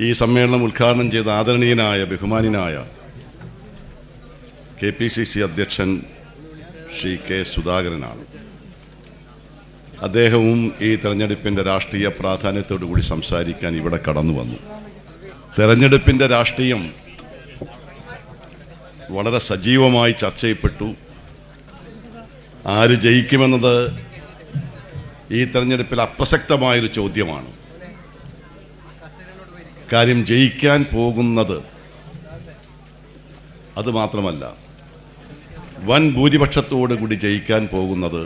ഈ സമ്മേളനം ഉദ്ഘാടനം ചെയ്ത ആദരണീയനായ ബഹുമാനിനായ കെ പി സി സി അധ്യക്ഷൻ ശ്രീ കെ സുധാകരനാണ്. അദ്ദേഹവും ഈ തെരഞ്ഞെടുപ്പിന്റെ രാഷ്ട്രീയ പ്രാധാന്യത്തോടു കൂടി സംസാരിക്കാൻ ഇവിടെ കടന്നു വന്നു. തെരഞ്ഞെടുപ്പിന്റെ രാഷ്ട്രീയം വളരെ സജീവമായി ചർച്ച ചെയ്യപ്പെട്ടു ആര് ജയിക്കുമെന്നത് ഈ തെരഞ്ഞെടുപ്പിൽ അപ്രസക്തമായൊരു ചോദ്യമാണ്. കാര്യം ജയിക്കാൻ പോകുന്നത്. അത് മാത്രമല്ല വൻ ഭൂരിപക്ഷത്തോടു കൂടി ജയിക്കാൻ പോകുന്നത്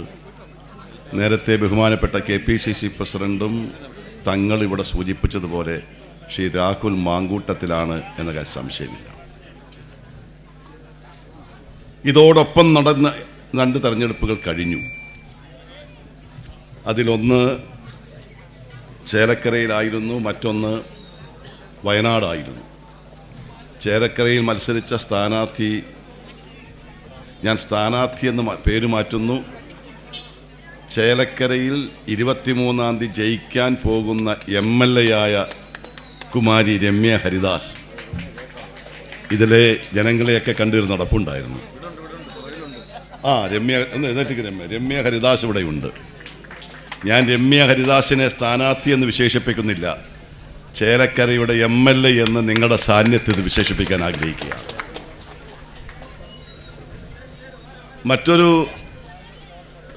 നേരത്തെ ബഹുമാനപ്പെട്ട കെ പി സി സി പ്രസിഡന്റും തങ്ങൾ ഇവിടെ സൂചിപ്പിച്ചതുപോലെ ശ്രീ രാഹുൽ മാങ്കൂട്ടത്തിലാണ് എന്ന കാര്യം സംശയമില്ല. ഇതോടൊപ്പം നടന്ന രണ്ട് തെരഞ്ഞെടുപ്പുകൾ കഴിഞ്ഞു. അതിലൊന്ന് ചേലക്കരയിലായിരുന്നു മറ്റൊന്ന് വയനാടായിരുന്നു. ചേരക്കരയിൽ മത്സരിച്ച സ്ഥാനാർത്ഥി ഞാൻ സ്ഥാനാർത്ഥി എന്ന് പേര് മാറ്റുന്നു. ചേലക്കരയിൽ ഇരുപത്തിമൂന്നാം തീയതി ജയിക്കാൻ പോകുന്ന എം എൽ എ ആയ കുമാരി രമ്യ ഹരിദാസ്. ഇതിലെ ജനങ്ങളെയൊക്കെ കണ്ടിരുന്ന നടപ്പുണ്ടായിരുന്നു. ആ രമ്യ ഒന്ന് എഴുന്നേറ്റ് രമ്യ. രമ്യ ഹരിദാസ് ഇവിടെയുണ്ട്. ഞാൻ രമ്യ ഹരിദാസിനെ സ്ഥാനാർത്ഥി എന്ന് വിശേഷിപ്പിക്കുന്നില്ല. ചേലക്കരയുടെ എം എൽ എ എന്ന് നിങ്ങളുടെ സാന്നിധ്യത്തിൽ വിശേഷിപ്പിക്കാൻ ആഗ്രഹിക്കുകയാണ് മറ്റൊരു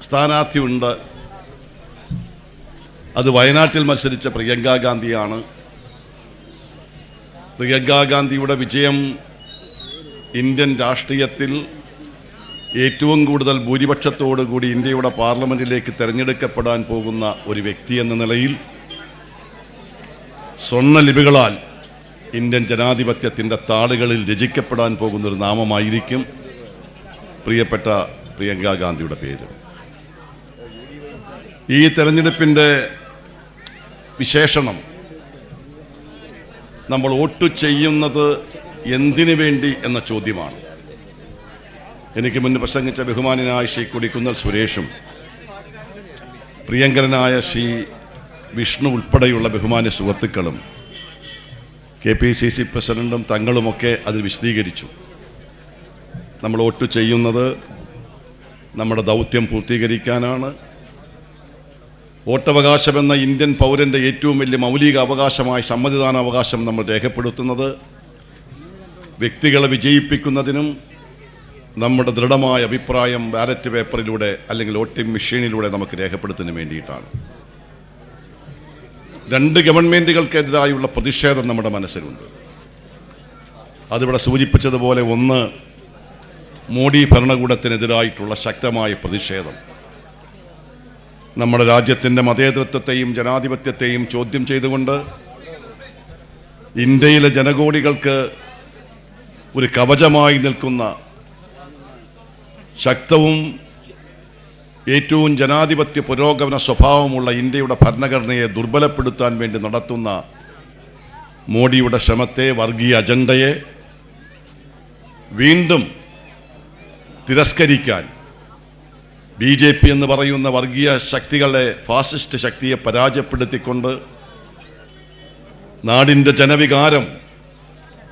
സ്ഥാനാർത്ഥിയുണ്ട് അത് വയനാട്ടിൽ മത്സരിച്ച പ്രിയങ്കാ ഗാന്ധിയാണ്. പ്രിയങ്കാ ഗാന്ധിയുടെ വിജയം ഇന്ത്യൻ രാഷ്ട്രീയത്തിൽ ഏറ്റവും കൂടുതൽ ഭൂരിപക്ഷത്തോടു കൂടി ഇന്ത്യയുടെ പാർലമെന്റിലേക്ക് തിരഞ്ഞെടുക്കപ്പെടാൻ പോകുന്ന ഒരു വ്യക്തി എന്ന നിലയിൽ സ്വർണലിപികളാൽ ഇന്ത്യൻ ജനാധിപത്യത്തിന്റെ താളുകളിൽ രചിക്കപ്പെടാൻ പോകുന്ന ഒരു നാമമായിരിക്കും പ്രിയപ്പെട്ട പ്രിയങ്കാ ഗാന്ധിയുടെ പേര്. ഈ തെരഞ്ഞെടുപ്പിന്റെ വിശേഷണം നമ്മൾ വോട്ട് ചെയ്യുന്നത് എന്തിനു വേണ്ടി എന്ന ചോദ്യമാണ്. എനിക്ക് മുന്ന് പ്രസംഗിച്ച ബഹുമാനായ ശ്രീ കൊടിക്കുന്നൽ സുരേഷും പ്രിയങ്കരനായ ശ്രീ വിഷ്ണു ഉൾപ്പെടെയുള്ള ബഹുമാന്യ സുഹൃത്തുക്കളും കെ പി സി സി പ്രസിഡന്റും തങ്ങളുമൊക്കെ അത് വിശദീകരിച്ചു. നമ്മൾ വോട്ട് ചെയ്യുന്നത് നമ്മുടെ ദൗത്യം പൂർത്തീകരിക്കാനാണ്. വോട്ടവകാശമെന്ന ഇന്ത്യൻ പൗരന്റെ ഏറ്റവും വലിയ മൗലിക അവകാശമായ സമ്മതിദാനാവകാശം നമ്മൾ രേഖപ്പെടുത്തുന്നത്. വ്യക്തികളെ വിജയിപ്പിക്കുന്നതിനും നമ്മുടെ ദൃഢമായ അഭിപ്രായം ബാലറ്റ് പേപ്പറിലൂടെ അല്ലെങ്കിൽ വോട്ടിംഗ് മെഷീനിലൂടെ നമുക്ക് രേഖപ്പെടുത്തുന്നതിന് വേണ്ടിയിട്ടാണ്. രണ്ട് ഗവൺമെന്റുകൾക്കെതിരായുള്ള പ്രതിഷേധം നമ്മുടെ മനസ്സിലുണ്ട്. അതിവിടെ സൂചിപ്പിച്ചതുപോലെ ഒന്ന് മോഡി ഭരണകൂടത്തിനെതിരായിട്ടുള്ള ശക്തമായ പ്രതിഷേധം. നമ്മുടെ രാജ്യത്തിന്റെ മതേതൃത്വത്തെയും ജനാധിപത്യത്തെയും ചോദ്യം ചെയ്തുകൊണ്ട് ഇന്ത്യയിലെ ജനകോടികൾക്ക് ഒരു കവചമായി നിൽക്കുന്ന ശക്തവും ഏറ്റവും ജനാധിപത്യ പുരോഗമന സ്വഭാവമുള്ള ഇന്ത്യയുടെ ഭരണഘടനയെ ദുർബലപ്പെടുത്താൻ വേണ്ടി നടത്തുന്ന മോഡിയുടെ ശ്രമത്തെ വർഗീയ അജണ്ടയെ വീണ്ടും തിരസ്കരിക്കാൻ ബി ജെ പി എന്ന് പറയുന്ന വർഗീയ ശക്തികളെ ഫാസിസ്റ്റ് ശക്തിയെ പരാജയപ്പെടുത്തിക്കൊണ്ട് നാടിന്റെ ജനവികാരം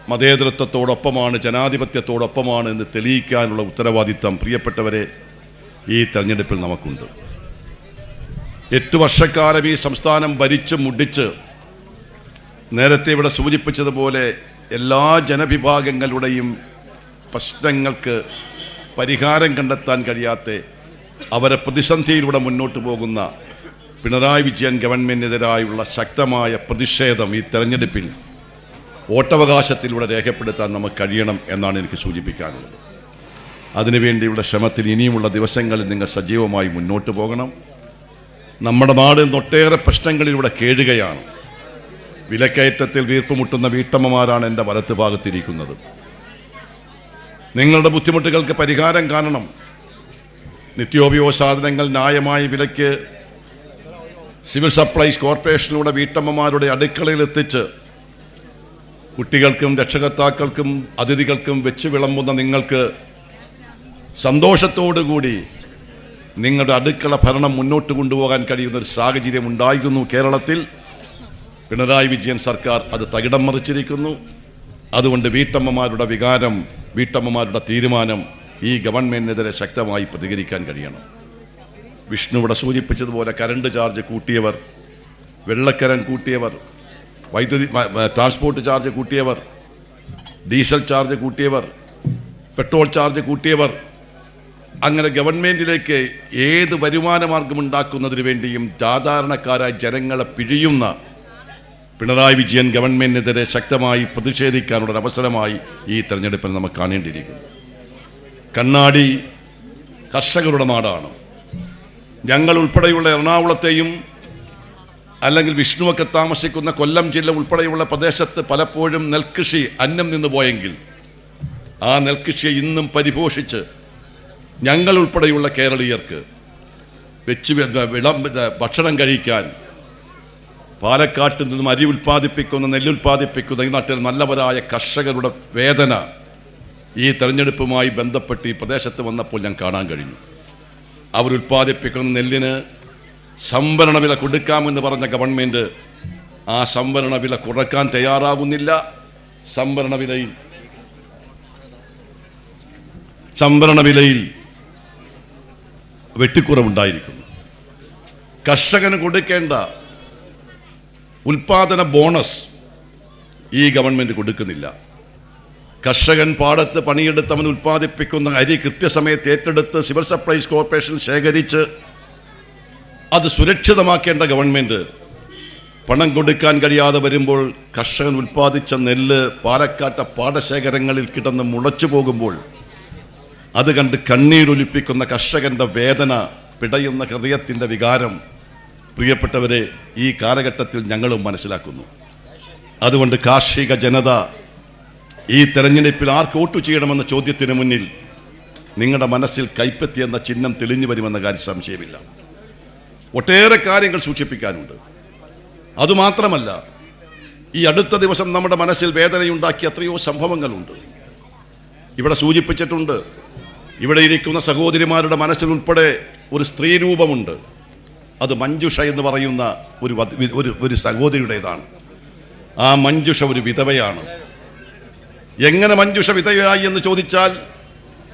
മതേതരത്വത്തോടൊപ്പമാണ് ജനാധിപത്യത്തോടൊപ്പമാണ് എന്ന് തെളിയിക്കാനുള്ള ഉത്തരവാദിത്തം പ്രിയപ്പെട്ടവരെ ഈ തെരഞ്ഞെടുപ്പിൽ നമുക്കുണ്ട്. എട്ട് വർഷക്കാലം ഈ സംസ്ഥാനം ഭരിച്ച് മുടിച്ച് നേരത്തെ ഇവിടെ സൂചിപ്പിച്ചതുപോലെ എല്ലാ ജനവിഭാഗങ്ങളുടെയും പ്രശ്നങ്ങൾക്ക് പരിഹാരം കണ്ടെത്താൻ കഴിയാത്ത അവരെ പ്രതിസന്ധിയിലൂടെ മുന്നോട്ട് പോകുന്ന പിണറായി വിജയൻ ഗവൺമെന്റിനെതിരായുള്ള ശക്തമായ പ്രതിഷേധം ഈ തെരഞ്ഞെടുപ്പിൽ വോട്ടവകാശത്തിലൂടെ രേഖപ്പെടുത്താൻ നമുക്ക് കഴിയണം എന്നാണ് എനിക്ക് സൂചിപ്പിക്കാനുള്ളത്. അതിനുവേണ്ടിയുള്ള ശ്രമത്തിൽ ഇനിയുമുള്ള ദിവസങ്ങളിൽ നിങ്ങൾ സജീവമായി മുന്നോട്ട് പോകണം. നമ്മുടെ നാട് ഒട്ടേറെ പ്രശ്നങ്ങളിലൂടെ കേഴുകയാണ്. വിലക്കയറ്റത്തിൽ വീർപ്പുമുട്ടുന്ന വീട്ടമ്മമാരാണ് എന്റെ വലത്ത് ഭാഗത്തിരിക്കുന്നത്. നിങ്ങളുടെ ബുദ്ധിമുട്ടുകൾക്ക് പരിഹാരം കാണണം. നിത്യോപയോഗ സാധനങ്ങൾ ന്യായമായ വിലയ്ക്ക് സിവിൽ സപ്ലൈസ് കോർപ്പറേഷനിലൂടെ വീട്ടമ്മമാരുടെ അടുക്കളയിൽ എത്തിച്ച് കുട്ടികൾക്കും രക്ഷകർത്താക്കൾക്കും അതിഥികൾക്കും വെച്ച് വിളമ്പുന്ന നിങ്ങൾക്ക് സന്തോഷത്തോടുകൂടി നിങ്ങളുടെ അടുക്കള ഭരണം മുന്നോട്ട് കൊണ്ടുപോകാൻ കഴിയുന്ന ഒരു സാഹചര്യം ഉണ്ടായിരുന്നു കേരളത്തിൽ. പിണറായി വിജയൻ സർക്കാർ അത് തകിടം മറിച്ചിരിക്കുന്നു. അതുകൊണ്ട് വീട്ടമ്മമാരുടെ വികാരം വീട്ടമ്മമാരുടെ തീരുമാനം ഈ ഗവൺമെന്റിനെതിരെ ശക്തമായി പ്രതികരിക്കാൻ കഴിയണം. വിഷ്ണു ഇവിടെ സൂചിപ്പിച്ചതുപോലെ കരണ്ട് ചാർജ് കൂട്ടിയവർ വെള്ളക്കരം കൂട്ടിയവർ വൈദ്യുതി ട്രാൻസ്പോർട്ട് ചാർജ് കൂട്ടിയവർ ഡീസൽ ചാർജ് കൂട്ടിയവർ പെട്രോൾ ചാർജ് കൂട്ടിയവർ അങ്ങനെ ഗവൺമെന്റിലേക്ക് ഏത് വരുമാന മാർഗം ഉണ്ടാക്കുന്നതിന് വേണ്ടിയും സാധാരണക്കാരായ ജനങ്ങളെ പിഴിയുന്ന പിണറായി വിജയൻ ഗവൺമെന്റിനെതിരെ ശക്തമായി പ്രതിഷേധിക്കാനുള്ള അവസരമായി ഈ തെരഞ്ഞെടുപ്പിൽ നമുക്ക് കാണേണ്ടിയിരിക്കുന്നു. കണ്ണാടി കർഷകരുടെ നാടാണ്. ഞങ്ങൾ ഉൾപ്പെടെയുള്ള എറണാകുളത്തെയും അല്ലെങ്കിൽ വിഷ്ണുവൊക്കെ താമസിക്കുന്ന കൊല്ലം ജില്ല ഉൾപ്പെടെയുള്ള പ്രദേശത്ത് പലപ്പോഴും നെൽകൃഷി അന്നം നിന്ന് പോയെങ്കിൽ ആ നെൽകൃഷിയെ ഇന്നും പരിപോഷിച്ച് ഞങ്ങൾ ഉൾപ്പെടെയുള്ള കേരളീയർക്ക് വെച്ച് വിളം ഭക്ഷണം കഴിക്കാൻ പാലക്കാട്ടിൽ നിന്നും അരി ഉൽപ്പാദിപ്പിക്കുന്ന നെല്ലുൽപ്പാദിപ്പിക്കുന്ന ഈ നാട്ടിൽ നല്ലവരായ കർഷകരുടെ വേദന ഈ തെരഞ്ഞെടുപ്പുമായി ബന്ധപ്പെട്ട് ഈ പ്രദേശത്ത് വന്നപ്പോൾ ഞാൻ കാണാൻ കഴിഞ്ഞു. അവർ ഉൽപ്പാദിപ്പിക്കുന്ന നെല്ലിന് സംവരണ വില കൊടുക്കാമെന്ന് പറഞ്ഞ ഗവൺമെന്റ് ആ സംവരണ വില കുറയ്ക്കാൻ തയ്യാറാകുന്നില്ല സംവരണ വിലയിൽ സംവരണ വിലയിൽ വെട്ടിക്കുറവുണ്ടായിരിക്കുന്നു. കർഷകന് കൊടുക്കേണ്ട ഉൽപാദന ബോണസ് ഈ ഗവൺമെന്റ് കൊടുക്കുന്നില്ല. കർഷകൻ പാടത്ത് പണിയെടുത്ത് അവൻ ഉൽപ്പാദിപ്പിക്കുന്ന അരി കൃത്യസമയത്ത് ഏറ്റെടുത്ത് സിവിൽ സപ്ലൈസ് കോർപ്പറേഷൻ ശേഖരിച്ച് അത് സുരക്ഷിതമാക്കേണ്ട ഗവൺമെന്റ് പണം കൊടുക്കാൻ കഴിയാതെ വരുമ്പോൾ കർഷകൻ ഉൽപ്പാദിച്ച നെല്ല് പാലക്കാട്ടെ പാടശേഖരങ്ങളിൽ കിടന്ന് മുളച്ചു പോകുമ്പോൾ അത് കണ്ട് കണ്ണീരൊലിപ്പിക്കുന്ന കർഷകന്റെ വേദന പിടയുന്ന ഹൃദയത്തിന്റെ വികാരം പ്രിയപ്പെട്ടവരെ ഈ കാലഘട്ടത്തിൽ ഞങ്ങളും മനസ്സിലാക്കുന്നു. അതുകൊണ്ട് കാർഷിക ജനത ഈ തെരഞ്ഞെടുപ്പിൽ ആർക്ക് വോട്ട് ചെയ്യണമെന്ന ചോദ്യത്തിന് മുന്നിൽ നിങ്ങളുടെ മനസ്സിൽ കൈപ്പറ്റി എന്ന ചിഹ്നം തെളിഞ്ഞു വരുമെന്ന കാര്യം സംശയമില്ല. ഒട്ടേറെ കാര്യങ്ങൾ സൂക്ഷിപ്പിക്കാനുണ്ട്. അതുമാത്രമല്ല ഈ അടുത്ത ദിവസം നമ്മുടെ മനസ്സിൽ വേദനയുണ്ടാക്കിയ എത്രയോ സംഭവങ്ങളുണ്ട്. ഇവിടെ സൂചിപ്പിച്ചിട്ടുണ്ട് ഇവിടെ ഇരിക്കുന്ന സഹോദരിമാരുടെ മനസ്സിലുൾപ്പെടെ ഒരു സ്ത്രീ രൂപമുണ്ട്. അത് മഞ്ജുഷ എന്ന് പറയുന്ന ഒരു ഒരു ഒരു സഹോദരിയുടേതാണ്. ആ മഞ്ജുഷ ഒരു വിധവയാണ്. എങ്ങനെ മഞ്ജുഷ വിധവയായി എന്ന് ചോദിച്ചാൽ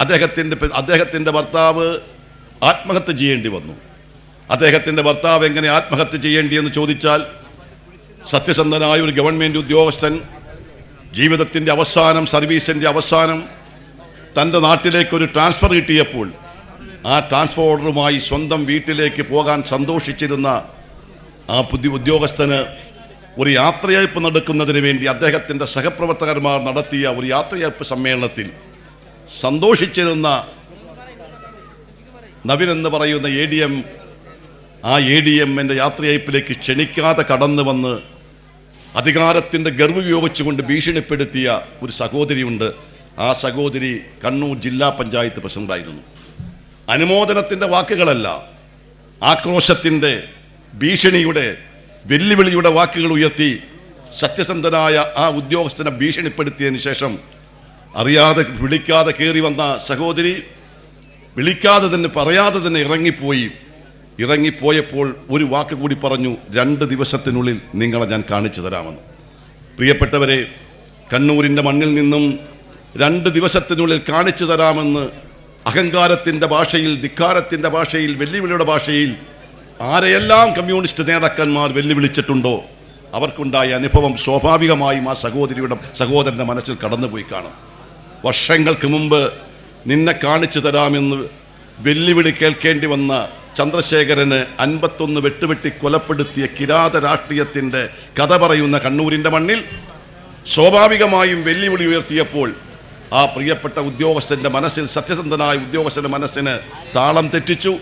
അദ്ദേഹത്തിന്റെ അദ്ദേഹത്തിന്റെ ഭർത്താവ് ആത്മഹത്യ ചെയ്യേണ്ടി വന്നു. അദ്ദേഹത്തിന്റെ ഭർത്താവ് എങ്ങനെ ആത്മഹത്യ ചെയ്യേണ്ടി എന്ന് ചോദിച്ചാൽ സത്യസന്ധനായ ഒരു ഗവൺമെന്റ് ഉദ്യോഗസ്ഥൻ ജീവിതത്തിന്റെ അവസാനം സർവീസിന്റെ അവസാനം തന്റെ നാട്ടിലേക്ക് ഒരു ട്രാൻസ്ഫർ കിട്ടിയപ്പോൾ ആ ട്രാൻസ്ഫർ ഓർഡറുമായി സ്വന്തം വീട്ടിലേക്ക് പോകാൻ സന്തോഷിച്ചിരുന്ന ആ പുതിയ ഉദ്യോഗസ്ഥന് ഒരു യാത്രയയപ്പ് നടക്കുന്നതിന് വേണ്ടി അദ്ദേഹത്തിന്റെ സഹപ്രവർത്തകന്മാർ നടത്തിയ ഒരു യാത്രയയപ്പ് സമ്മേളനത്തിൽ സന്തോഷിച്ചിരുന്ന നവിൻ എന്ന് പറയുന്ന എ ഡി എം ആ എ ഡി എമ്മിന്റെ യാത്രയയപ്പിലേക്ക് ക്ഷണിക്കാതെ കടന്നു വന്ന് അധികാരത്തിന്റെ ഗർവ് ഉപയോഗിച്ചുകൊണ്ട് ഭീഷണിപ്പെടുത്തിയ ഒരു സഹോദരിയുണ്ട്. ആ സഹോദരി കണ്ണൂർ ജില്ലാ പഞ്ചായത്ത് പ്രസിഡന്റായിരുന്നു. അനുമോദനത്തിന്റെ വാക്കുകളല്ല ആക്രോശത്തിന്റെ ഭീഷണിയുടെ വെല്ലുവിളിയുടെ വാക്കുകൾ ഉയർത്തി സത്യസന്ധനായ ആ ഉദ്യോഗസ്ഥനെ ഭീഷണിപ്പെടുത്തിയതിന് ശേഷം അറിയാതെ വിളിക്കാതെ കയറി വന്ന സഹോദരി വിളിക്കാതെ തന്നെ പറയാതെ തന്നെ ഇറങ്ങിപ്പോയി. ഇറങ്ങിപ്പോയപ്പോൾ ഒരു വാക്ക് കൂടി പറഞ്ഞു രണ്ട് ദിവസത്തിനുള്ളിൽ നിങ്ങളെ ഞാൻ കാണിച്ചു തരാമെന്ന്. പ്രിയപ്പെട്ടവരെ കണ്ണൂരിന്റെ മണ്ണിൽ നിന്നും രണ്ട് ദിവസത്തിനുള്ളിൽ കാണിച്ചു തരാമെന്ന് അഹങ്കാരത്തിന്റെ ഭാഷയിൽ ധിക്കാരത്തിന്റെ ഭാഷയിൽ വെല്ലുവിളിയുടെ ഭാഷയിൽ ആരെയെല്ലാം കമ്മ്യൂണിസ്റ്റ് നേതാക്കന്മാർ വെല്ലുവിളിച്ചിട്ടുണ്ടോ അവർക്കുണ്ടായ അനുഭവം സ്വാഭാവികമായും ആ സഹോദരിയുടെ സഹോദരന്റെ മനസ്സിൽ കടന്നുപോയി കാണും. വർഷങ്ങൾക്ക് മുമ്പ് നിന്നെ കാണിച്ചു തരാമെന്ന് വെല്ലുവിളി കേൾക്കേണ്ടി വന്ന ചന്ദ്രശേഖരന് അൻപത്തൊന്ന് വെട്ടുവെട്ടി കൊലപ്പെടുത്തിയ കിരാത രാഷ്ട്രീയത്തിന്റെ കഥ പറയുന്ന കണ്ണൂരിന്റെ മണ്ണിൽ സ്വാഭാവികമായും വെല്ലുവിളി ഉയർത്തിയപ്പോൾ ആ പ്രിയപ്പെട്ട ഉദ്യോഗസ്ഥന്റെ മനസ്സിൽ സത്യസന്ധനായ ഉദ്യോഗസ്ഥന്റെ മനസ്സിന് താളം തെറ്റിച്ചു.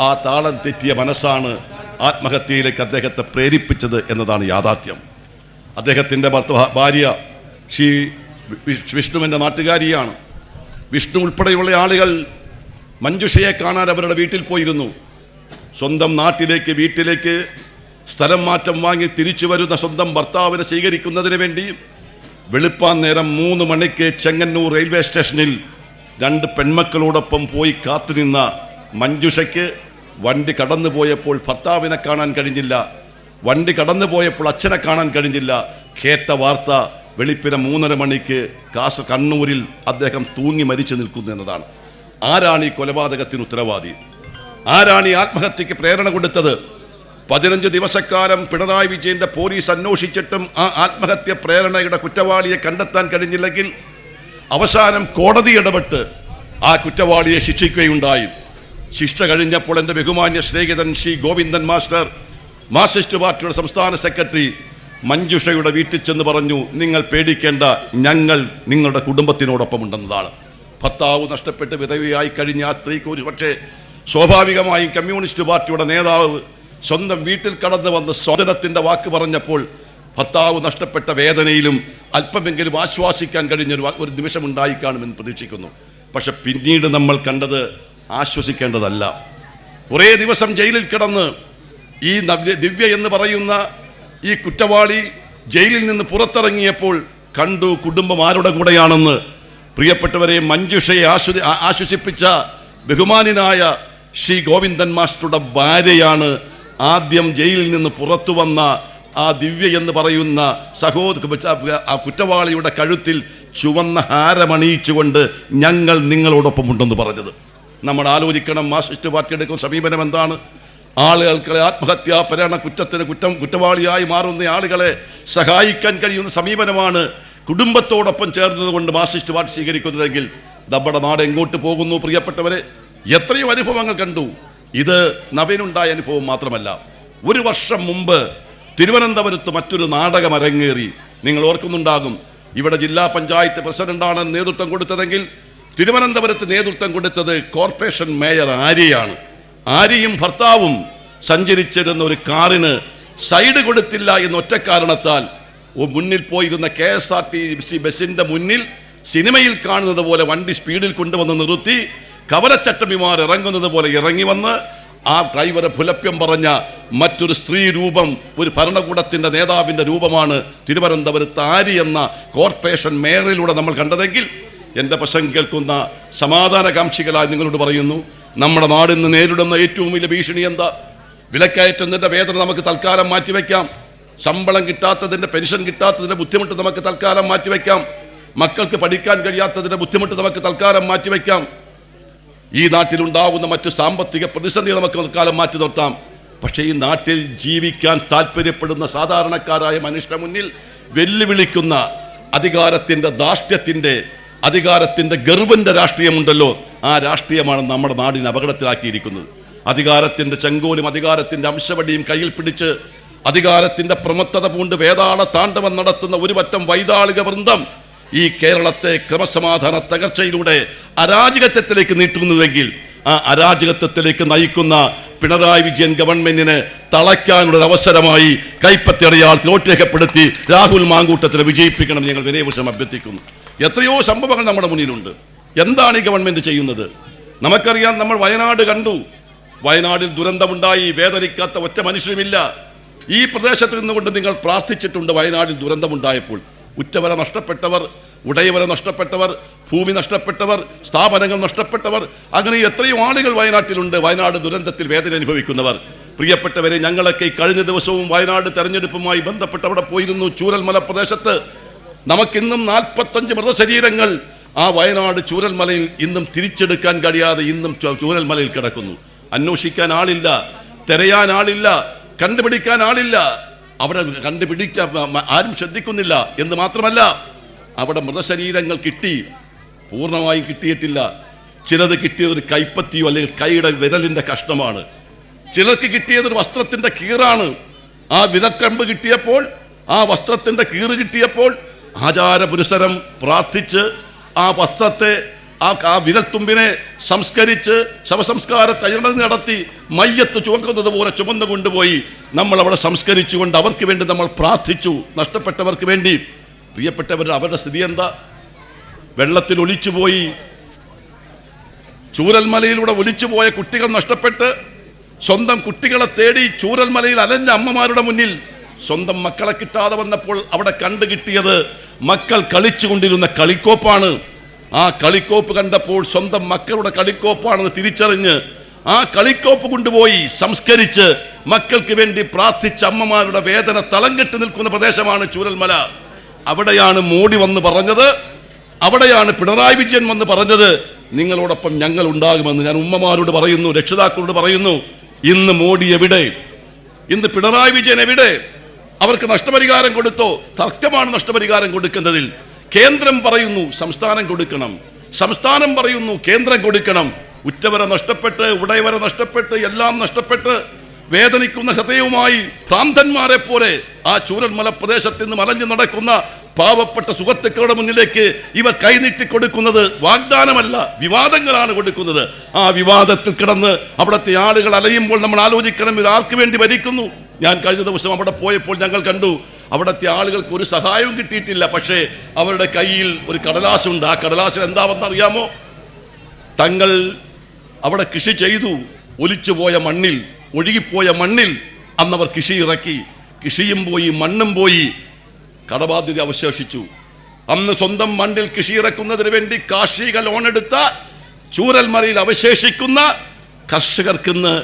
ആ താളം തെറ്റിയ മനസ്സാണ് ആത്മഹത്യയിലേക്ക് അദ്ദേഹത്തെ പ്രേരിപ്പിച്ചത് എന്നതാണ് യാഥാർത്ഥ്യം. അദ്ദേഹത്തിന്റെ ഭർത്ത ഭാര്യ ശ്രീ വിഷ്ണുവിന്റെ നാട്ടുകാരിയാണ്. വിഷ്ണു ഉൾപ്പെടെയുള്ള ആളുകൾ മഞ്ജുഷയെ കാണാൻ അവരുടെ വീട്ടിൽ പോയിരുന്നു. സ്വന്തം നാട്ടിലേക്ക് വീട്ടിലേക്ക് സ്ഥലം മാറ്റം വാങ്ങി തിരിച്ചു വരുന്ന സ്വന്തം ഭർത്താവിനെ സ്വീകരിക്കുന്നതിന് വേണ്ടി വെളുപ്പാൻ നേരം മൂന്ന് മണിക്ക് ചെങ്ങന്നൂർ റെയിൽവേ സ്റ്റേഷനിൽ രണ്ട് പെൺമക്കളോടൊപ്പം പോയി കാത്തുനിന്ന മഞ്ജുഷയ്ക്ക് വണ്ടി കടന്നു പോയപ്പോൾ ഭർത്താവിനെ കാണാൻ കഴിഞ്ഞില്ല. വണ്ടി കടന്നു പോയപ്പോൾ അച്ഛനെ കാണാൻ കഴിഞ്ഞില്ല. കേട്ട വാർത്ത വെളുപ്പിന് മൂന്നര മണിക്ക് കാസ കണ്ണൂരിൽ അദ്ദേഹം തൂങ്ങി മരിച്ചു നിൽക്കുന്നു എന്നതാണ്. ആരാണ് ഈ കൊലപാതകത്തിന് ഉത്തരവാദി? ആരാണ് ഈ ആത്മഹത്യക്ക് പ്രേരണ കൊടുത്തത്? പതിനഞ്ച് ദിവസക്കാലം പിണറായി വിജയന്റെ പോലീസ് അന്വേഷിച്ചിട്ടും ആ ആത്മഹത്യ പ്രേരണയുടെ കുറ്റവാളിയെ കണ്ടെത്താൻ കഴിഞ്ഞില്ലെങ്കിൽ അവസാനം കോടതി ഇടപെട്ട് ആ കുറ്റവാളിയെ ശിക്ഷിക്കുകയുണ്ടായി. ശിക്ഷ കഴിഞ്ഞപ്പോൾ എന്റെ ബഹുമാന്യ സ്നേഹിതൻ ശ്രീ ഗോവിന്ദൻ മാസ്റ്റർ മാർസിസ്റ്റ് പാർട്ടിയുടെ സംസ്ഥാന സെക്രട്ടറി മഞ്ജുഷയുടെ വീട്ടിൽ ചെന്ന് പറഞ്ഞു നിങ്ങൾ പേടിക്കേണ്ട ഞങ്ങൾ നിങ്ങളുടെ കുടുംബത്തിനോടൊപ്പം ഉണ്ടെന്നതാണ് ഭർത്താവ് നഷ്ടപ്പെട്ട് വിധവയായി കഴിഞ്ഞ ആ സ്ത്രീക്ക് ഒരു പക്ഷേ സ്വാഭാവികമായും കമ്മ്യൂണിസ്റ്റ് പാർട്ടിയുടെ നേതാവ് സ്വന്തം വീട്ടിൽ കടന്നു വന്ന് സ്വജനത്തിന്റെ വാക്ക് പറഞ്ഞപ്പോൾ ഭർത്താവ് നഷ്ടപ്പെട്ട വേദനയിലും അല്പമെങ്കിലും ആശ്വാസിക്കാൻ കഴിഞ്ഞൊരു ഒരു നിമിഷം ഉണ്ടായി കാണുമെന്ന് പ്രതീക്ഷിക്കുന്നു. പക്ഷെ പിന്നീട് നമ്മൾ കണ്ടത് ആശ്വസിക്കേണ്ടതല്ല. കുറേ ദിവസം ജയിലിൽ കിടന്ന് ഈ നവ്യ- ദിവ്യ എന്ന് പറയുന്ന ഈ കുറ്റവാളി ജയിലിൽ നിന്ന് പുറത്തിറങ്ങിയപ്പോൾ കണ്ടു കുടുംബം ആരുടെ കൂടെയാണെന്ന്. പ്രിയപ്പെട്ടവരെ മഞ്ജുഷയെ ആശ്വ ആശ്വസിപ്പിച്ച ബഹുമാനായ ശ്രീ ഗോവിന്ദൻ മാസ്റ്ററുടെ ഭാര്യയാണ് ആദ്യം ജയിലിൽ നിന്ന് പുറത്തു വന്ന ആ ദിവ്യ എന്ന് പറയുന്ന സഹോദര ആ കുറ്റവാളിയുടെ കഴുത്തിൽ ചുവന്ന ഹാരമണിയിച്ചുകൊണ്ട് ഞങ്ങൾ നിങ്ങളോടൊപ്പം ഉണ്ടെന്ന് പറഞ്ഞത്. നമ്മൾ ആലോചിക്കണം മാർസിസ്റ്റ് പാർട്ടി എടുക്കുന്ന സമീപനം എന്താണ്? ആളുകൾക്ക് ആത്മഹത്യാ പരണ കുറ്റത്തിന് കുറ്റം കുറ്റവാളിയായി മാറുന്ന ആളുകളെ സഹായിക്കാൻ കഴിയുന്ന സമീപനമാണ് കുടുംബത്തോടൊപ്പം ചേർന്നതുകൊണ്ട് മാർസിസ്റ്റ് പാർട്ടി സ്വീകരിക്കുന്നതെങ്കിൽ നമ്മുടെ നാട് എങ്ങോട്ട് പോകുന്നു പ്രിയപ്പെട്ടവരെ? എത്രയും അനുഭവങ്ങൾ കണ്ടു. ഇത് നവീനുണ്ടായ അനുഭവം മാത്രമല്ല. ഒരു വർഷം മുമ്പ് തിരുവനന്തപുരത്ത് മറ്റൊരു നാടകം അരങ്ങേറി. നിങ്ങൾ ഓർക്കുന്നുണ്ടാകും ഇവിടെ ജില്ലാ പഞ്ചായത്ത് പ്രസിഡന്റാണ് നേതൃത്വം കൊടുത്തതെങ്കിൽ തിരുവനന്തപുരത്ത് നേതൃത്വം കൊടുത്തത് കോർപ്പറേഷൻ മേയർ ആര്യയാണ്. ആര്യയും ഭർത്താവും സഞ്ചരിച്ചിരുന്ന ഒരു കാറിന് സൈഡ് കൊടുത്തില്ല എന്ന ഒറ്റ കാരണത്താൽ മുന്നിൽ പോയിരുന്ന K S R T C ബസിന്റെ മുന്നിൽ സിനിമയിൽ കാണുന്നത് പോലെ വണ്ടി സ്പീഡിൽ കൊണ്ടുവന്ന് നിർത്തി. കവലച്ചട്ടമിമാർ ഇറങ്ങുന്നത് പോലെ ഇറങ്ങി വന്ന് ആ ഡ്രൈവറെ പുലപ്യം പറഞ്ഞ മറ്റൊരു സ്ത്രീ രൂപം ഒരു ഭരണകൂടത്തിന്റെ നേതാവിന്റെ രൂപമാണ് തിരുവനന്തപുരത്ത് ആരി എന്ന കോർപ്പറേഷൻ മേയറിലൂടെ നമ്മൾ കണ്ടതെങ്കിൽ എന്റെ പ്രശ്നം കേൾക്കുന്ന സമാധാനകാംക്ഷികളായി നിങ്ങളോട് പറയുന്നു നമ്മുടെ നാട് നേരിടുന്ന ഏറ്റവും വലിയ ഭീഷണി എന്താ? വിലക്കയറ്റുന്നതിന്റെ വേദന നമുക്ക് തൽക്കാലം മാറ്റിവെക്കാം. ശമ്പളം കിട്ടാത്തതിന്റെ പെൻഷൻ കിട്ടാത്തതിന്റെ ബുദ്ധിമുട്ട് നമുക്ക് തൽക്കാലം മാറ്റിവെക്കാം. മക്കൾക്ക് പഠിക്കാൻ കഴിയാത്തതിന്റെ ബുദ്ധിമുട്ട് നമുക്ക് തൽക്കാലം മാറ്റിവെക്കാം. ഈ നാട്ടിലുണ്ടാകുന്ന മറ്റു സാമ്പത്തിക പ്രതിസന്ധി നമുക്ക് തൽക്കാലം മാറ്റി നിർത്താം. പക്ഷേ ഈ നാട്ടിൽ ജീവിക്കാൻ താല്പര്യപ്പെടുന്ന സാധാരണക്കാരായ മനുഷ്യരുടെ മുന്നിൽ വെല്ലുവിളിക്കുന്ന അധികാരത്തിന്റെ ധാർഷ്ട്യത്തിന്റെ അധികാരത്തിന്റെ ഗർവന്റെ രാഷ്ട്രീയമുണ്ടല്ലോ. ആ രാഷ്ട്രീയമാണ് നമ്മുടെ നാടിനെ അപകടത്തിലാക്കിയിരിക്കുന്നത്. അധികാരത്തിന്റെ ചെങ്കോലും അധികാരത്തിന്റെ അംശവടിയും കയ്യിൽ പിടിച്ച് അധികാരത്തിന്റെ പ്രമത്തത പൂണ്ട് വേതാള താണ്ഡവം നടത്തുന്ന ഒരു പറ്റം വൈതാളിക വൃന്ദം ഈ കേരളത്തെ ക്രമസമാധാന തകർച്ചയിലൂടെ അരാജകത്വത്തിലേക്ക് നീട്ടുന്നുവെങ്കിൽ ആ അരാജകത്വത്തിലേക്ക് നയിക്കുന്ന പിണറായി വിജയൻ ഗവൺമെന്റിന് തളയ്ക്കാനുള്ള അവസരമായി കൈപ്പറ്റിയറിയാൾ നോട്ട് രേഖപ്പെടുത്തി രാഹുൽ മാങ്കൂട്ടത്തിനെ വിജയിപ്പിക്കണം ഞങ്ങൾ വിനയപക്ഷം അഭ്യർത്ഥിക്കുന്നു. എത്രയോ സംഭവങ്ങൾ നമ്മുടെ മുന്നിലുണ്ട്. എന്താണ് ഈ ഗവൺമെന്റ് ചെയ്യുന്നത്? നമുക്കറിയാം നമ്മൾ വയനാട് കണ്ടു. വയനാടിൽ ദുരന്തമുണ്ടായി വേദനിക്കാത്ത ഒറ്റ മനുഷ്യരുമില്ല. ഈ പ്രദേശത്ത് നിന്നുകൊണ്ട് നിങ്ങൾ പ്രാർത്ഥിച്ചിട്ടുണ്ട് വയനാടിൽ ദുരന്തമുണ്ടായപ്പോൾ. ഉറ്റവരെ നഷ്ടപ്പെട്ടവർ ഉടയവരെ നഷ്ടപ്പെട്ടവർ ഭൂമി നഷ്ടപ്പെട്ടവർ സ്ഥാപനങ്ങൾ നഷ്ടപ്പെട്ടവർ അങ്ങനെ എത്രയോ ആളുകൾ വയനാട്ടിലുണ്ട്. വയനാട് ദുരന്തത്തിൽ വേദന അനുഭവിക്കുന്നവർ. പ്രിയപ്പെട്ടവരെ ഞങ്ങളൊക്കെ കഴിഞ്ഞ ദിവസവും വയനാട് തെരഞ്ഞെടുപ്പുമായി ബന്ധപ്പെട്ട് അവിടെ പോയിരുന്നു ചൂരൽമല പ്രദേശത്ത്. നമുക്കിന്നും നാൽപ്പത്തഞ്ച് മൃതശരീരങ്ങൾ ആ വയനാട് ചൂരൽമലയിൽ ഇന്നും തിരിച്ചെടുക്കാൻ കഴിയാതെ ഇന്നും ചൂരൽമലയിൽ കിടക്കുന്നു. അന്വേഷിക്കാൻ ആളില്ല തിരയാൻ ആളില്ല കണ്ടുപിടിക്കാൻ ആളില്ല. അവിടെ കണ്ടുപിടിക്ക ആരും ശ്രദ്ധിക്കുന്നില്ല എന്ന് മാത്രമല്ല അവിടെ മൃതശരീരങ്ങൾ കിട്ടി. പൂർണമായും കിട്ടിയിട്ടില്ല. ചിലത് കിട്ടിയത് ഒരു കൈപ്പത്തിയോ അല്ലെങ്കിൽ കൈയുടെ വിരലിന്റെ കഷ്ണമാണ്. ചിലർക്ക് കിട്ടിയത് ഒരു വസ്ത്രത്തിന്റെ കീറാണ്. ആ വിലക്കമ്പ് കിട്ടിയപ്പോൾ ആ വസ്ത്രത്തിന്റെ കീറ് കിട്ടിയപ്പോൾ ആചാരപുരുസരം പ്രാർത്ഥിച്ച് ആ വസ്ത്രത്തെ ആ ആ വിരൽത്തുമ്പിനെ സംസ്കരിച്ച് ശവസംസ്കാര തയ്യാറെടുപ്പ് നടത്തി മയ്യത്ത് ചുമക്കുന്നത് പോലെ ചുമന്നു കൊണ്ടുപോയി നമ്മൾ അവിടെ സംസ്കരിച്ചുകൊണ്ട് അവർക്ക് വേണ്ടി നമ്മൾ പ്രാർത്ഥിച്ചു. നഷ്ടപ്പെട്ടവർക്ക് വേണ്ടി. പ്രിയപ്പെട്ടവരുടെ അവരുടെ സ്ഥിതി എന്താ? വെള്ളത്തിൽ ഒലിച്ചുപോയി ചൂരൽമലയിലൂടെ ഒലിച്ചുപോയ കുട്ടികൾ നഷ്ടപ്പെട്ട് സ്വന്തം കുട്ടികളെ തേടി ചൂരൽമലയിൽ അലഞ്ഞ അമ്മമാരുടെ മുന്നിൽ സ്വന്തം മക്കളെ കിട്ടാതെ വന്നപ്പോൾ അവിടെ കണ്ടു കിട്ടിയത് മക്കൾ കളിച്ചുകൊണ്ടിരുന്ന കളിക്കോപ്പാണ്. ആ കളിക്കോപ്പ് കണ്ടപ്പോൾ സ്വന്തം മക്കളുടെ കളിക്കോപ്പാണെന്ന് തിരിച്ചറിഞ്ഞ് ആ കളിക്കോപ്പ് കൊണ്ടുപോയി സംസ്കരിച്ച് മക്കൾക്ക് വേണ്ടി പ്രാർത്ഥിച്ച അമ്മമാരുടെ വേദന തളം കെട്ടി നിൽക്കുന്ന പ്രദേശമാണ് ചൂരൽമല. അവിടെയാണ് മോഡി വന്ന് പറഞ്ഞത്. അവിടെയാണ് പിണറായി വിജയൻ വന്ന് പറഞ്ഞത്. നിങ്ങളോടൊപ്പം ഞങ്ങൾ ഉണ്ടാകുമെന്ന് ഞാൻ ഉമ്മമാരോട് പറയുന്നു രക്ഷിതാക്കളോട് പറയുന്നു. ഇന്ന് മോഡി എവിടെ? ഇന്ന് പിണറായി വിജയൻ എവിടെ? അവർക്ക് നഷ്ടപരിഹാരം കൊടുത്തോ? തർക്കമാണ് നഷ്ടപരിഹാരം കൊടുക്കുന്നതിൽ. കേന്ദ്രം പറയുന്നു സംസ്ഥാനം കൊടുക്കണം. സംസ്ഥാനം പറയുന്നു കേന്ദ്രം കൊടുക്കണം. ഉറ്റവരെ നഷ്ടപ്പെട്ട് ഉടയവരെ നഷ്ടപ്പെട്ട് എല്ലാം നഷ്ടപ്പെട്ട് വേദനിക്കുന്ന ഹൃദയവുമായി ഭ്രാന്തന്മാരെ പോലെ ആ ചൂരന്മല പ്രദേശത്ത് നിന്ന് മലഞ്ഞു നടക്കുന്ന പാവപ്പെട്ട സുഹൃത്തുക്കളുടെ മുന്നിലേക്ക് ഇവർ കൈനീട്ടി കൊടുക്കുന്നത് വാഗ്ദാനമല്ല വിവാദങ്ങളാണ് കൊടുക്കുന്നത്. ആ വിവാദത്തിൽ കിടന്ന് അവിടുത്തെ ആളുകൾ അലയുമ്പോൾ നമ്മൾ ആലോചിക്കണം ഇവർ ആർക്ക് വേണ്ടി ഭരിക്കുന്നു ഞാൻ കഴിഞ്ഞ ദിവസം അവിടെ പോയപ്പോൾ ഞങ്ങൾ കണ്ടു അവിടുത്തെ ആളുകൾക്ക് ഒരു സഹായവും കിട്ടിയിട്ടില്ല. പക്ഷേ അവരുടെ കയ്യിൽ ഒരു കടലാസുണ്ട്. ആ കടലാസിൽ എന്താവെന്ന് അറിയാമോ? തങ്ങൾ അവിടെ കൃഷി ചെയ്തു. ഒലിച്ചുപോയ മണ്ണിൽ ഒഴുകിപ്പോയ മണ്ണിൽ അന്നവർ കൃഷി ഇറക്കി. കൃഷിയും പോയി മണ്ണും പോയി. കടബാധ്യത അവശേഷിച്ചു. അന്ന് സ്വന്തം മണ്ണിൽ കൃഷി ഇറക്കുന്നതിന് വേണ്ടി കാർഷിക ലോൺ എടുത്ത ചൂരൽമലയിൽ അവശേഷിക്കുന്ന കർഷകർക്കിന്ന്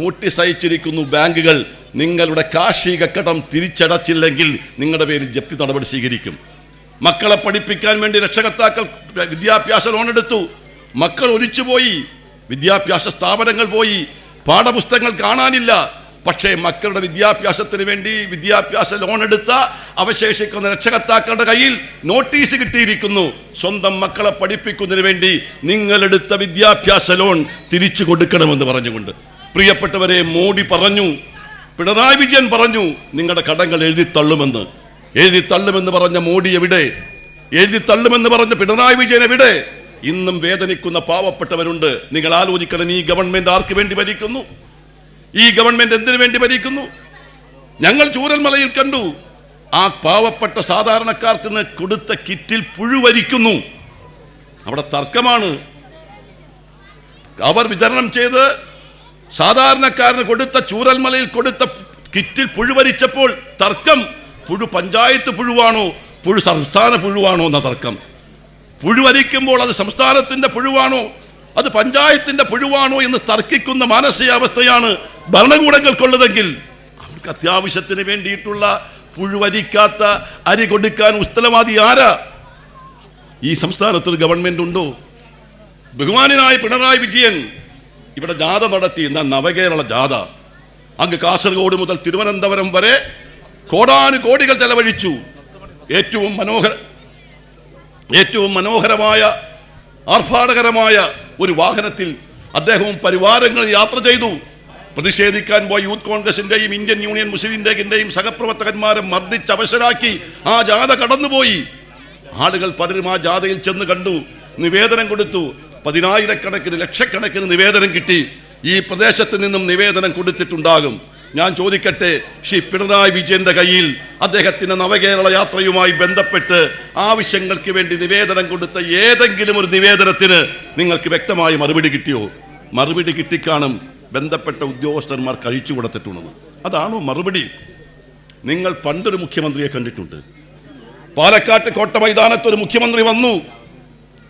നോട്ടീസ് അയച്ചിരിക്കുന്നു ബാങ്കുകൾ. നിങ്ങളുടെ കാർഷിക കടം തിരിച്ചടച്ചില്ലെങ്കിൽ നിങ്ങളുടെ പേരിൽ ജപ്തി നടപടി സ്വീകരിക്കും. മക്കളെ പഠിപ്പിക്കാൻ വേണ്ടി രക്ഷകർത്താക്കൾ വിദ്യാഭ്യാസ ലോൺ എടുത്തു. മക്കൾ ഒലിച്ചുപോയി. വിദ്യാഭ്യാസ സ്ഥാപനങ്ങൾ പോയി. പാഠപുസ്തകങ്ങൾ കാണാനില്ല. പക്ഷേ മക്കളുടെ വിദ്യാഭ്യാസത്തിന് വേണ്ടി വിദ്യാഭ്യാസ ലോൺ എടുത്ത അവശേഷിക്കുന്ന രക്ഷകർത്താക്കളുടെ കയ്യിൽ നോട്ടീസ് കിട്ടിയിരിക്കുന്നു. സ്വന്തം മക്കളെ പഠിപ്പിക്കുന്നതിന് വേണ്ടി നിങ്ങളെടുത്ത വിദ്യാഭ്യാസ ലോൺ തിരിച്ചു കൊടുക്കണമെന്ന് പറഞ്ഞുകൊണ്ട്. പ്രിയപ്പെട്ടവരെ മോഡി പറഞ്ഞു പിണറായി വിജയൻ പറഞ്ഞു നിങ്ങളുടെ കടങ്ങൾ എഴുതി തള്ളുമെന്ന്. എഴുതി തള്ളുമെന്ന് പറഞ്ഞ മോഡി എവിടെ എഴുതി തള്ളുമെന്ന് പറഞ്ഞ പിണറായി വിജയൻ എവിടെ ഇന്നും വേദനിക്കുന്ന പാവപ്പെട്ടവരുണ്ട്. നിങ്ങൾ ആലോചിക്കണം ഈ ഗവൺമെന്റ് ആർക്ക് വേണ്ടി ഭരിക്കുന്നു? ഈ ഗവൺമെന്റ് എന്തിനു വേണ്ടി ഭരിക്കുന്നു? ഞങ്ങൾ ചൂരൽമലയിൽ കണ്ടു ആ പാവപ്പെട്ട സാധാരണക്കാർക്ക് കൊടുത്ത കിറ്റിൽ പുഴുവരിക്കുന്നു അവിടെ തർക്കമാണ്. അവർ വിതരണം ചെയ്ത് സാധാരണക്കാരന് കൊടുത്ത ചൂരൽമലയിൽ കൊടുത്ത കിറ്റിൽ പുഴുവരിച്ചപ്പോൾ തർക്കം പുഴു പഞ്ചായത്ത് പുഴുവാണോ പുഴു സംസ്ഥാന പുഴുവാണോ എന്ന തർക്കം. പുഴുവരിക്കുമ്പോൾ അത് സംസ്ഥാനത്തിന്റെ പുഴുവാണോ അത് പഞ്ചായത്തിന്റെ പുഴുവാണോ എന്ന് തർക്കിക്കുന്ന മാനസികാവസ്ഥയാണ് ഭരണകൂടങ്ങൾക്കുള്ളതെങ്കിൽ അവർക്ക് അത്യാവശ്യത്തിന് വേണ്ടിയിട്ടുള്ള പുഴുവരിക്കാത്ത അരി കൊടുക്കാൻ ഉസ്തലവാദി ആരാ? ഈ സംസ്ഥാനത്തൊരു ഗവൺമെന്റ് ഉണ്ടോ ബഹുമാനായ പിണറായി വിജയൻ ഇവിടെ ജാഥ എന്നാൽ നവകേരള ജാഥ. അങ്ങ് കാസർഗോഡ് മുതൽ തിരുവനന്തപുരം വരെ കോടാനുകോടികൾ ചെലവഴിച്ചു. ഏറ്റവും മനോഹര ഏറ്റവും മനോഹരമായ ആർഭാടകരമായ ഒരു വാഹനത്തിൽ അദ്ദേഹവും പരിവാരങ്ങൾ യാത്ര ചെയ്തു. പ്രതിഷേധിക്കാൻ പോയ യൂത്ത് കോൺഗ്രസിന്റെയും ഇന്ത്യൻ യൂണിയൻ മുസ്ലിം ലീഗിന്റെയും സഹപ്രവർത്തകന്മാരെ മർദ്ദിച്ച് അവശരാക്കി. ആ ജാഥ കടന്നുപോയി. ആളുകൾ പലരും ആ ജാഥയിൽ ചെന്ന് കണ്ടു. നിവേദനം കൊടുത്തു. പതിനായിരക്കണക്കിന് ലക്ഷക്കണക്കിന് നിവേദനം കിട്ടി. ഈ പ്രദേശത്ത് നിന്നും നിവേദനം കൊടുത്തിട്ടുണ്ടാകും. ഞാൻ ചോദിക്കട്ടെ ശ്രീ പിണറായി വിജയന്റെ കയ്യിൽ അദ്ദേഹത്തിന്റെ നവകേരള യാത്രയുമായി ബന്ധപ്പെട്ട് ആവശ്യങ്ങൾക്ക് വേണ്ടി നിവേദനം കൊടുത്ത ഏതെങ്കിലും ഒരു നിവേദനത്തിന് നിങ്ങൾക്ക് വ്യക്തമായി മറുപടി കിട്ടിയോ? മറുപടി കിട്ടിക്കാണും ബന്ധപ്പെട്ട ഉദ്യോഗസ്ഥന്മാർ കഴിച്ചു കൊടുത്തിട്ടുള്ളത്. അതാണോ മറുപടി? നിങ്ങൾ പണ്ടൊരു മുഖ്യമന്ത്രിയെ കണ്ടിട്ടുണ്ട്. പാലക്കാട്ട് കോട്ട മൈതാനത്ത് ഒരു മുഖ്യമന്ത്രി വന്നു.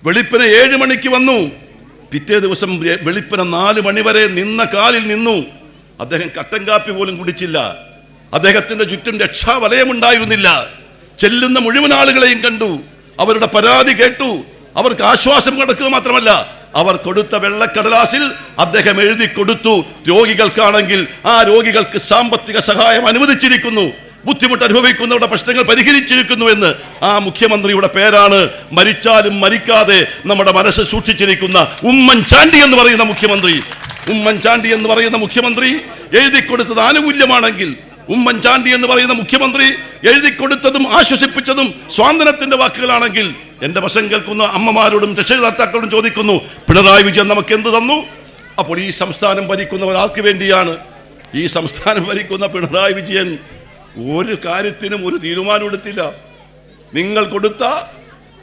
വെളുപ്പിന് ഏഴ് മണിക്ക് വന്നു. പിറ്റേ ദിവസം വെളിപ്പിന് നാല് മണി വരെ നിന്ന കാലിൽ നിന്നു. അദ്ദേഹം കട്ടൻ കാപ്പി പോലും കുടിച്ചില്ല. അദ്ദേഹത്തിന്റെ ചുറ്റും രക്ഷാവലയമുണ്ടായിരുന്നില്ല. ചെല്ലുന്ന മുഴുവൻ ആളുകളെയും കണ്ടു. അവരുടെ പരാതി കേട്ടു. അവർക്ക് ആശ്വാസം കിടക്കുക മാത്രമല്ല അവർ കൊടുത്ത വെള്ളക്കടലാസിൽ അദ്ദേഹം എഴുതി കൊടുത്തു. രോഗികൾക്കാണെങ്കിൽ ആ രോഗികൾക്ക് സാമ്പത്തിക സഹായം അനുവദിച്ചിരിക്കുന്നു. ബുദ്ധിമുട്ട് അനുഭവിക്കുന്നവരുടെ പ്രശ്നങ്ങൾ പരിഹരിച്ചിരിക്കുന്നു എന്ന് ആ മുഖ്യമന്ത്രിയുടെ പേരാണ് മരിച്ചാലും മരിക്കാതെ നമ്മുടെ മനസ്സ് സൂക്ഷിച്ചിരിക്കുന്ന ഉമ്മൻചാണ്ടി എന്ന് പറയുന്ന മുഖ്യമന്ത്രി. ഉമ്മൻചാണ്ടി എന്ന് പറയുന്ന മുഖ്യമന്ത്രി എഴുതി കൊടുത്തത് ആനുകൂല്യമാണെങ്കിൽ ഉമ്മൻചാണ്ടി എന്ന് പറയുന്ന മുഖ്യമന്ത്രി എഴുതി കൊടുത്തതും ആശ്വസിപ്പിച്ചതും സ്വാതന്ത്ര്യത്തിന്റെ വാക്കുകളാണെങ്കിൽ എന്റെ വശം കേൾക്കുന്ന അമ്മമാരോടും രക്ഷകർത്താക്കളോടും ചോദിക്കുന്നു പിണറായി വിജയൻ നമുക്ക് എന്ത് തന്നു? അപ്പോൾ ഈ സംസ്ഥാനം ഭരിക്കുന്നവർ ആർക്ക് വേണ്ടിയാണ്. ഈ സംസ്ഥാനം ഭരിക്കുന്ന പിണറായി വിജയൻ ഒരു കാര്യത്തിനും ഒരു തീരുമാനം എടുത്തില്ല. നിങ്ങൾ കൊടുത്ത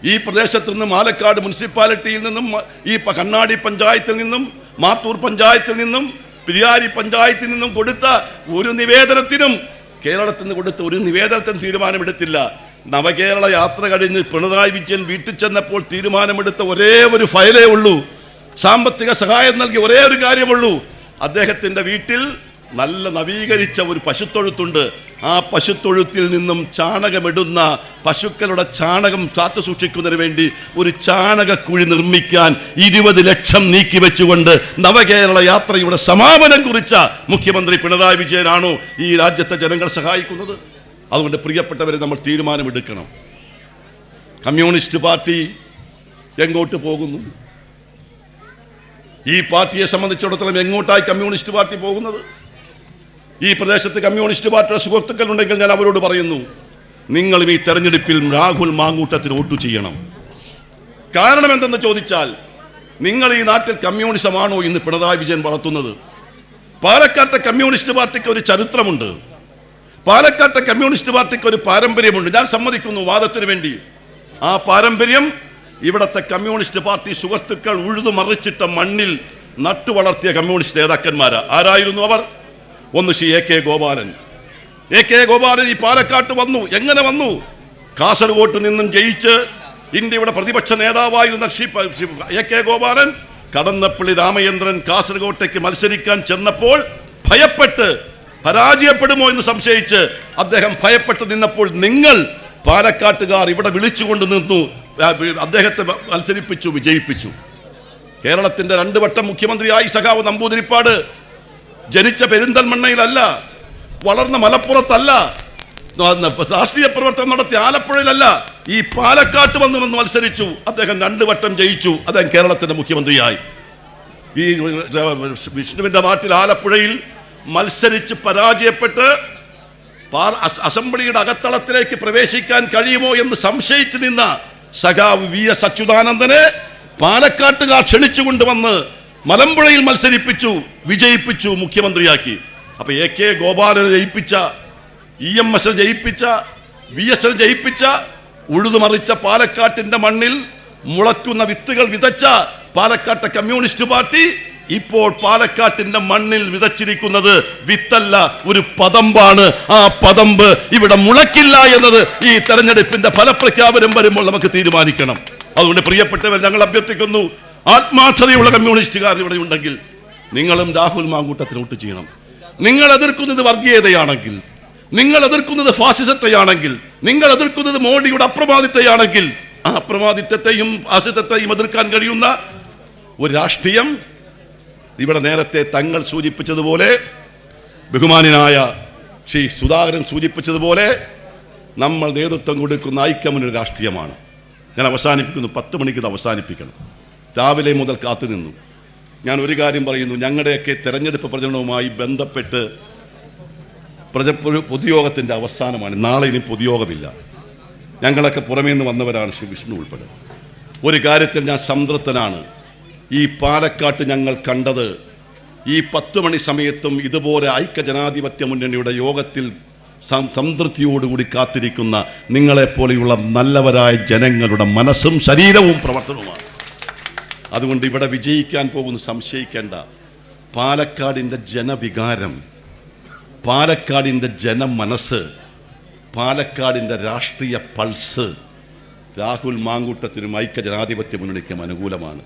ഈ പ്രദേശത്ത് നിന്നും ആലക്കാട് മുനിസിപ്പാലിറ്റിയിൽ നിന്നും ഈ കണ്ണാടി പഞ്ചായത്തിൽ നിന്നും മാത്തൂർ പഞ്ചായത്തിൽ നിന്നും പിരിയാരി പഞ്ചായത്തിൽ നിന്നും കൊടുത്ത ഒരു നിവേദനത്തിനും കേരളത്തിൽ നിന്ന് കൊടുത്ത ഒരു നിവേദനത്തിനും തീരുമാനമെടുത്തില്ല. നവകേരള യാത്ര കഴിഞ്ഞ് പിണറായി വിജയൻ വീട്ടിൽ ചെന്നപ്പോൾ തീരുമാനമെടുത്ത ഒരേ ഒരു ഫയലേ ഉള്ളൂ. സാമ്പത്തിക സഹായം നൽകി ഒരേ ഒരു കാര്യമുള്ളൂ. അദ്ദേഹത്തിന്റെ വീട്ടിൽ നല്ല നവീകരിച്ച ഒരു പശുത്തൊഴുത്തുണ്ട്. ആ പശുത്തൊഴുത്തിൽ നിന്നും ചാണകമിടുന്ന പശുക്കളുടെ ചാണകം കാത്തു സൂക്ഷിക്കുന്നതിന് വേണ്ടി ഒരു ചാണകക്കുഴി നിർമ്മിക്കാൻ ഇരുപത് ലക്ഷം നീക്കി വെച്ചുകൊണ്ട് നവകേരള യാത്രയുടെ സമാപനം കുറിച്ച മുഖ്യമന്ത്രി പിണറായി വിജയനാണോ ഈ രാജ്യത്തെ ജനങ്ങൾ സഹായിക്കുന്നത്? അതുകൊണ്ട് പ്രിയപ്പെട്ടവരെ നമ്മൾ തീരുമാനമെടുക്കണം. കമ്മ്യൂണിസ്റ്റ് പാർട്ടി എങ്ങോട്ട് പോകുന്നു? ഈ പാർട്ടിയെ സംബന്ധിച്ചിടത്തോളം എങ്ങോട്ടായി കമ്മ്യൂണിസ്റ്റ് പാർട്ടി പോകുന്നത്? ഈ പ്രദേശത്ത് കമ്മ്യൂണിസ്റ്റ് പാർട്ടിയുടെ സുഹൃത്തുക്കൾ ഉണ്ടെങ്കിൽ ഞാൻ അവരോട് പറയുന്നു നിങ്ങളും ഈ തെരഞ്ഞെടുപ്പിൽ രാഹുൽ മാങ്കൂട്ടത്തിന് വോട്ട് ചെയ്യണം. കാരണം എന്തെന്ന് ചോദിച്ചാൽ നിങ്ങൾ ഈ നാട്ടിൽ കമ്മ്യൂണിസമാണോ ഇന്ന് പിണറായി വിജയൻ വളർത്തുന്നത്? പാലക്കാട്ടെ കമ്മ്യൂണിസ്റ്റ് പാർട്ടിക്ക് ഒരു ചരിത്രമുണ്ട്. പാലക്കാട്ടെ കമ്മ്യൂണിസ്റ്റ് പാർട്ടിക്ക് ഒരു പാരമ്പര്യമുണ്ട്. ഞാൻ സമ്മതിക്കുന്നു വാദത്തിന് വേണ്ടി. ആ പാരമ്പര്യം ഇവിടത്തെ കമ്മ്യൂണിസ്റ്റ് പാർട്ടി സുഹൃത്തുക്കൾ ഉഴുതു മറിച്ചിട്ട മണ്ണിൽ നട്ടു വളർത്തിയ കമ്മ്യൂണിസ്റ്റ് നേതാക്കന്മാരാ. ആരായിരുന്നു അവർ? ഒന്ന് Shri A K Gopalan. A K Gopalan ഈ പാലക്കാട്ട് വന്നു. എങ്ങനെ വന്നു? കാസർഗോട്ട് നിന്നും ജയിച്ച് ഇന്ത്യയുടെ പ്രതിപക്ഷ നേതാവായിരുന്ന ശ്രീ എ കെ ഗോപാലൻ കടന്നപ്പള്ളി രാമചന്ദ്രൻ കാസർഗോട്ടേക്ക് മത്സരിക്കാൻ ചെന്നപ്പോൾ ഭയപ്പെട്ട് പരാജയപ്പെടുമോ എന്ന് സംശയിച്ച് അദ്ദേഹം ഭയപ്പെട്ട് നിന്നപ്പോൾ നിങ്ങൾ പാലക്കാട്ടുകാർ ഇവിടെ വിളിച്ചുകൊണ്ട് നിന്നു. അദ്ദേഹത്തെ മത്സരിപ്പിച്ചു വിജയിപ്പിച്ചു. കേരളത്തിന്റെ രണ്ടു വട്ടം മുഖ്യമന്ത്രിയായി സഖാവ് നമ്പൂതിരിപ്പാട്. ജനിച്ച പെരിന്തൽമണ്ണയിലല്ല വളർന്ന മലപ്പുറത്തല്ല രാഷ്ട്രീയ പ്രവർത്തനം നടത്തിയ ആലപ്പുഴയിലല്ല ഈ പാലക്കാട്ട് വന്ന് വന്ന് മത്സരിച്ചു. അദ്ദേഹം രണ്ടു വട്ടം ജയിച്ചു. അദ്ദേഹം കേരളത്തിന്റെ മുഖ്യമന്ത്രിയായി. ഈ വിഷ്ണുവിന്റെ നാട്ടിൽ ആലപ്പുഴയിൽ മത്സരിച്ച് പരാജയപ്പെട്ട് അസംബ്ലിയുടെ അകത്തളത്തിലേക്ക് പ്രവേശിക്കാൻ കഴിയുമോ എന്ന് സംശയിച്ചു നിന്ന സഖാവ് വി എസ് അച്യുതാനന്ദനെ പാലക്കാട്ടുകാർ ക്ഷണിച്ചുകൊണ്ടുവന്ന് മലമ്പുഴയിൽ മത്സരിപ്പിച്ചു വിജയിപ്പിച്ചു മുഖ്യമന്ത്രിയാക്കി. അപ്പൊ എ കെ ഗോപാലനെ ജയിപ്പിച്ച ഇ എം എസ് ജയിപ്പിച്ച വി എസ് എൽ ജയിപ്പിച്ച ഉഴുതുമറിച്ച പാലക്കാട്ടിന്റെ മണ്ണിൽ മുളക്കുന്ന വിത്തുകൾ വിതച്ച പാലക്കാട്ടെ കമ്മ്യൂണിസ്റ്റ് പാർട്ടി ഇപ്പോൾ പാലക്കാട്ടിന്റെ മണ്ണിൽ വിതച്ചിരിക്കുന്നത് വിത്തല്ല ഒരു പതമ്പാണ്. ആ പതമ്പ് ഇവിടെ മുളക്കില്ല എന്നത് ഈ തെരഞ്ഞെടുപ്പിന്റെ ഫലപ്രഖ്യാപനം വരുമ്പോൾ നമുക്ക് തീരുമാനിക്കണം. അതുകൊണ്ട് പ്രിയപ്പെട്ടവർ ഞങ്ങൾ അഭ്യർത്ഥിക്കുന്നു ആത്മാർത്ഥതയുള്ള കമ്മ്യൂണിസ്റ്റുകാർ ഇവിടെ ഉണ്ടെങ്കിൽ നിങ്ങളും രാഹുൽ മാങ്കൂട്ടത്തിന് വോട്ട് ചെയ്യണം. നിങ്ങൾ എതിർക്കുന്നത് വർഗീയതയാണെങ്കിൽ നിങ്ങൾ എതിർക്കുന്നത് ഫാസിസത്തെയാണെങ്കിൽ നിങ്ങൾ എതിർക്കുന്നത് മോഡിയുടെ അപ്രമാദിത്തെയാണെങ്കിൽ ആ അപ്രമാദിത്വത്തെയും ഫാസിസത്തെയും എതിർക്കാൻ കഴിയുന്ന ഒരു രാഷ്ട്രീയം ഇവിടെ നേരത്തെ തങ്ങൾ സൂചിപ്പിച്ചതുപോലെ ബഹുമാനായ ശ്രീ സുധാകരൻ സൂചിപ്പിച്ചതുപോലെ നമ്മൾ നേതൃത്വം കൊടുക്കുന്ന ഐക്യമുന്നൊരു രാഷ്ട്രീയമാണ്. ഞാൻ അവസാനിപ്പിക്കുന്നു പത്ത് മണിക്ക് അവസാനിപ്പിക്കണം. രാവിലെ മുതൽ കാത്തുനിന്നു ഞാൻ ഒരു കാര്യം പറയുന്നു ഞങ്ങളുടെയൊക്കെ തെരഞ്ഞെടുപ്പ് പ്രചരണവുമായി ബന്ധപ്പെട്ട് പ്രജ പൊതുയോഗത്തിന്റെ അവസാനമാണ്. നാളെ ഇനി പൊതുയോഗമില്ല. ഞങ്ങളൊക്കെ പുറമേ നിന്ന് വന്നവരാണ് ശ്രീ വിഷ്ണു ഉൾപ്പെടെ. ഒരു കാര്യത്തിൽ ഞാൻ സംതൃപ്തനാണ്. ഈ പാലക്കാട്ട് ഞങ്ങൾ കണ്ടത് ഈ പത്ത് മണി സമയത്തും ഇതുപോലെ ഐക്യ ജനാധിപത്യ മുന്നണിയുടെ യോഗത്തിൽ സംതൃപ്തിയോടുകൂടി കാത്തിരിക്കുന്ന നിങ്ങളെപ്പോലെയുള്ള നല്ലവരായ ജനങ്ങളുടെ മനസ്സും ശരീരവും പ്രവർത്തനവുമാണ്. അതുകൊണ്ട് ഇവിടെ വിജയിക്കാൻ പോകുന്ന സംശയിക്കേണ്ട. പാലക്കാടിന്റെ ജനവികാരം പാലക്കാടിന്റെ ജനമനസ്സ് പാലക്കാടിന്റെ രാഷ്ട്രീയ പൾസ് രാഹുൽ മാങ്കൂട്ടത്തിനും ഐക്യ ജനാധിപത്യ മുന്നണിക്കും അനുകൂലമാണ്.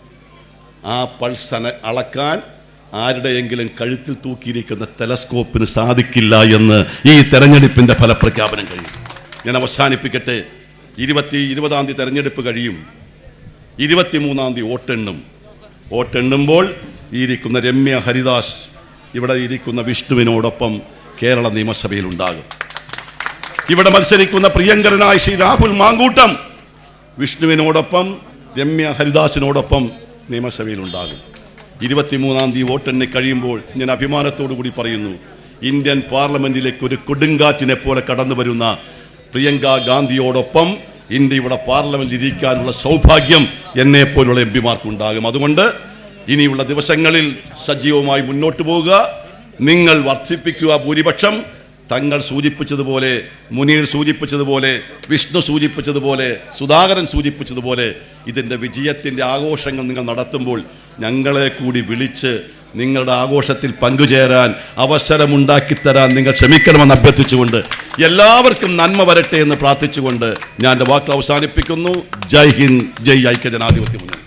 ആ പൾസ് അളക്കാൻ ആരുടെയെങ്കിലും കഴുത്തിൽ തൂക്കിയിരിക്കുന്ന ടെലസ്കോപ്പിന് സാധിക്കില്ല എന്ന് ഈ തെരഞ്ഞെടുപ്പിന്റെ ഫലപ്രഖ്യാപനം കഴിയും. ഞാൻ അവസാനിപ്പിക്കട്ടെ. ഇരുപത്തി ഇരുപതാം തീയതി തെരഞ്ഞെടുപ്പ് കഴിയും. ഇരുപത്തിമൂന്നാം തീയതി വോട്ടെണ്ണും. വോട്ടെണ്ണുമ്പോൾ ഇരിക്കുന്ന രമ്യ ഹരിദാസ് ഇവിടെ ഇരിക്കുന്ന വിഷ്ണുവിനോടൊപ്പം കേരള നിയമസഭയിൽ ഉണ്ടാകും ഇവിടെ മത്സരിക്കുന്ന പ്രിയങ്കരനായ ശ്രീ രാഹുൽ മാങ്കൂട്ടം വിഷ്ണുവിനോടൊപ്പം രമ്യ ഹരിദാസിനോടൊപ്പം നിയമസഭയിൽ ഉണ്ടാകും ഇരുപത്തിമൂന്നാം തീയതി വോട്ടെണ്ണി കഴിയുമ്പോൾ ഞാൻ അഭിമാനത്തോടു കൂടി പറയുന്നു ഇന്ത്യൻ പാർലമെന്റിലേക്ക് ഒരു കൊടുങ്കാറ്റിനെ പോലെ കടന്നു വരുന്ന പ്രിയങ്ക ഗാന്ധിയോടൊപ്പം ഇന്ത്യയുടെ പാർലമെന്റിൽ ഇരിക്കാനുള്ള സൗഭാഗ്യം എന്നെ പോലുള്ള എം പിമാർക്കുണ്ടാകും. അതുകൊണ്ട് ഇനിയുള്ള ദിവസങ്ങളിൽ സജീവമായി മുന്നോട്ട് പോവുക നിങ്ങൾ വർദ്ധിപ്പിക്കുക ഭൂരിപക്ഷം. തങ്ങൾ സൂചിപ്പിച്ചതുപോലെ മുനീർ സൂചിപ്പിച്ചതുപോലെ വിഷ്ണു സൂചിപ്പിച്ചതുപോലെ സുധാകരൻ സൂചിപ്പിച്ചതുപോലെ ഇതിന്റെ വിജയത്തിന്റെ ആഘോഷങ്ങൾ നിങ്ങൾ നടത്തുമ്പോൾ ഞങ്ങളെ കൂടി വിളിച്ച് നിങ്ങളുടെ ആഘോഷത്തിൽ പങ്കുചേരാൻ അവസരമുണ്ടാക്കി തരാൻ നിങ്ങൾ ക്ഷമിക്കണമെന്ന് അഭ്യർത്ഥിച്ചുകൊണ്ട് എല്ലാവർക്കും നന്മ വരട്ടെ എന്ന് പ്രാർത്ഥിച്ചുകൊണ്ട് ഞാൻ എന്റെ വാക്കുകൾ അവസാനിപ്പിക്കുന്നു. ജയ് ഹിന്ദ് ജയ് ഐക്യ ജനാധിപത്യ മുന്നണി.